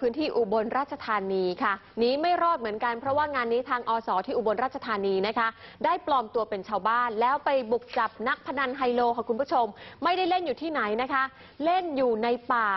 พื้นที่อุบลราชธานีค่ะหนีไม่รอดเหมือนกันเพราะว่างานนี้ทางอสที่อุบลราชธานีนะคะ ได้ปลอมตัวเป็นชาวบ้าน แล้วไปบุกจับนักพนันไฮโลค่ะคุณผู้ชม ไม่ได้เล่นอยู่ที่ไหนนะคะ เล่นอยู่ในป่า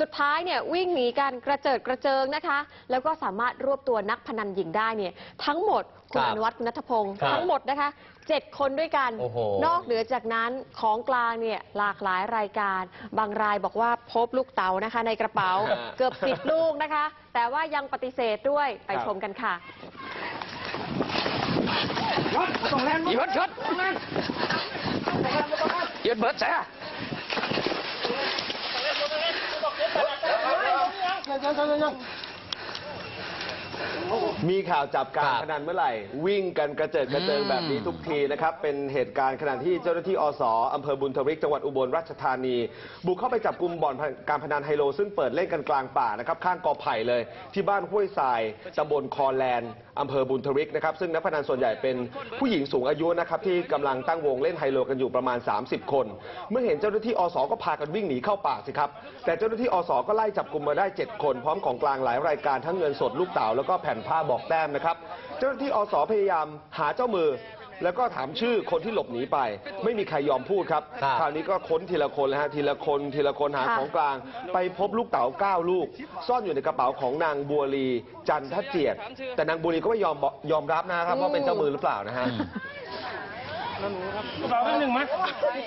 สุดท้ายเนี่ยวิ่งหนีกันกระเจิดกระเจิงนะคะ แล้วก็สามารถรวบตัวนักพนันหญิงได้เนี่ยทั้งหมดคุณครับอนุวัฒน์คุณนัทพงศ์ครับทั้งหมดนะคะเจ็ดคนด้วยกัน โอ้โห นอกเหนือจากนั้นของกลางเนี่ยหลากหลายรายการ บางรายบอกว่าพบลูกเต๋านะคะ ในกระเป๋าฮะ เกือบสิบลูกนะคะ แต่ว่ายังปฏิเสธด้วยไปครับชมกันค่ะหยุดหยุดหยุดเบิดแส มีข่าวจับการครับพนันเมื่อไหร่ วิ่งกันกระเจิดกระเจิงอืมแบบนี้ทุกทีนะครับ เป็นเหตุการณ์ขณะที่เจ้าหน้าที่อสอำเภอบุญทวิกจังหวัดอุบลราชธานี บุกเข้าไปจับกลุ่มบ่อนการพนันไฮโล ซึ่งเปิดเล่นกันกลางป่านะครับ ข้างกอไผ่เลย ที่บ้านห้วยทรายตำบลคอแลนด์อำเภอบุญทวิกนะครับซึ่งนักพนันส่วนใหญ่เป็นผู้หญิงสูงอายุนะครับที่กำลังตั้งวงเล่นไฮโลกันอยู่ประมาณ 30 คน เมื่อเห็นเจ้าหน้าที่อสก็พากันวิ่งหนีเข้าป่าสิครับแต่เจ้าหน้าที่อสก็ไล่จับกลุ่มมาได้ 7 คน พร้อมของกลางหลายรายการทั้งเงินสดลูกเต๋าแล้วก็แผ่นผ้าบอกแต้มนะครับ เจ้าหน้าที่อสพยายามหาเจ้ามือ แล้วก็ถามชื่อคนที่หลบหนีไป ไม่มีใครยอมพูดครับครับคราวนี้ก็ค้นทีละคนเลยฮะทีละคนทีละคนหาค่ะของกลาง ไปพบลูกเต๋าเก้าลูก ซ่อนอยู่ในกระเป๋าของนางบัวลีจันทเจียดแต่นางบัวลีก็ไม่ยอมบอกยอมรับนะครับว่าเป็นเจ้ามือหรือเปล่านะฮะกระเป๋าเป็นหนึ่งไหม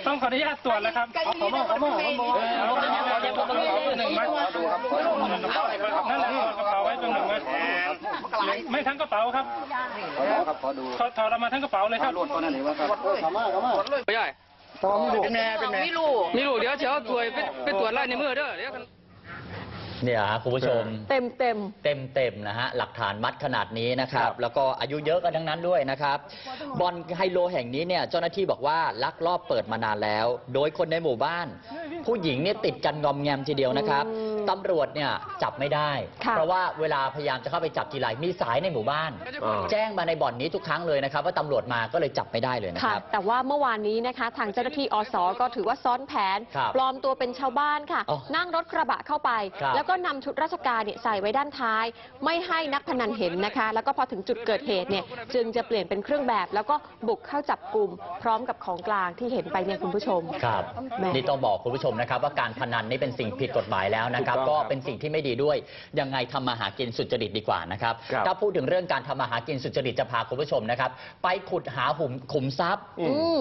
ต้องขออนุญาตตรวจแล้วครับเอาเขาบอกเขาบอกเขาบอกเอากระเป๋าเป็นหนึ่งไหม ไม่ทั้งกระเป๋าครับถอดถอดออกมาทั้งกระเป๋าเลยครับไม่ใช่เป็นแม่เป็นแม่มีลูกมีลูกเดี๋ยวเดี๋ยวตรวจไปไปตรวจไล่ในมือเด้อเดี๋ยวเนี่ยฮะคุณผู้ชม เต็มเต็ม เต็มเต็มๆนะฮะ หลักฐานมัดขนาดนี้นะครับครับ แล้วก็อายุเยอะกันทั้งนั้นด้วยนะครับบอลไฮโลแห่งนี้เนี่ยเจ้าหน้าที่บอกว่าลักลอบเปิดมานานแล้ว โดยคนในหมู่บ้าน ผู้หญิงเนี่ยติดกันงอมแงมทีเดียวนะครับอืม ตำรวจเนี่ยจับไม่ได้ค่ะเพราะว่าเวลาพยายามจะเข้าไปจับทีไรมีสายในหมู่บ้านอ่าแจ้งมาในบ่อนนี้ทุกครั้งเลยนะครับ ว่าตำรวจมาก็เลยจับไม่ได้เลยนะค่ะครับ แต่ว่าเมื่อวานนี้นะคะทางเจ้าหน้าที่อสก็ถือว่าซ้อนแผนครับปลอมตัวเป็นชาวบ้านค่ะอ๋อนั่งรถกระบะเข้าไปครับแล้วก็นำชุดราชการเนี่ยใส่ไว้ด้านท้าย ไม่ให้นักพนันเห็นนะคะ แล้วก็พอถึงจุดเกิดเหตุเนี่ยจึงจะเปลี่ยนเป็นเครื่องแบบ แล้วก็บุกเข้าจับกลุ่มพร้อมกับของกลางที่เห็นไปเนี่ยคุณผู้ชมครับแม่นี่ต้องบอกคุณผู้ชมนะครับว่าการพนันนี่เป็นสิ่งผิดกฎหมายแล้วนะครับถูกต้ก็องครับเป็นสิ่งที่ไม่ดีด้วย ยังไงทำมาหากินสุจริตดีกว่านะครับครับ ถ้าพูดถึงเรื่องการทำมาหากินสุจริตจะพาคุณผู้ชมนะครับ ไปขุดหาหุมขุมทรัพย์ อืม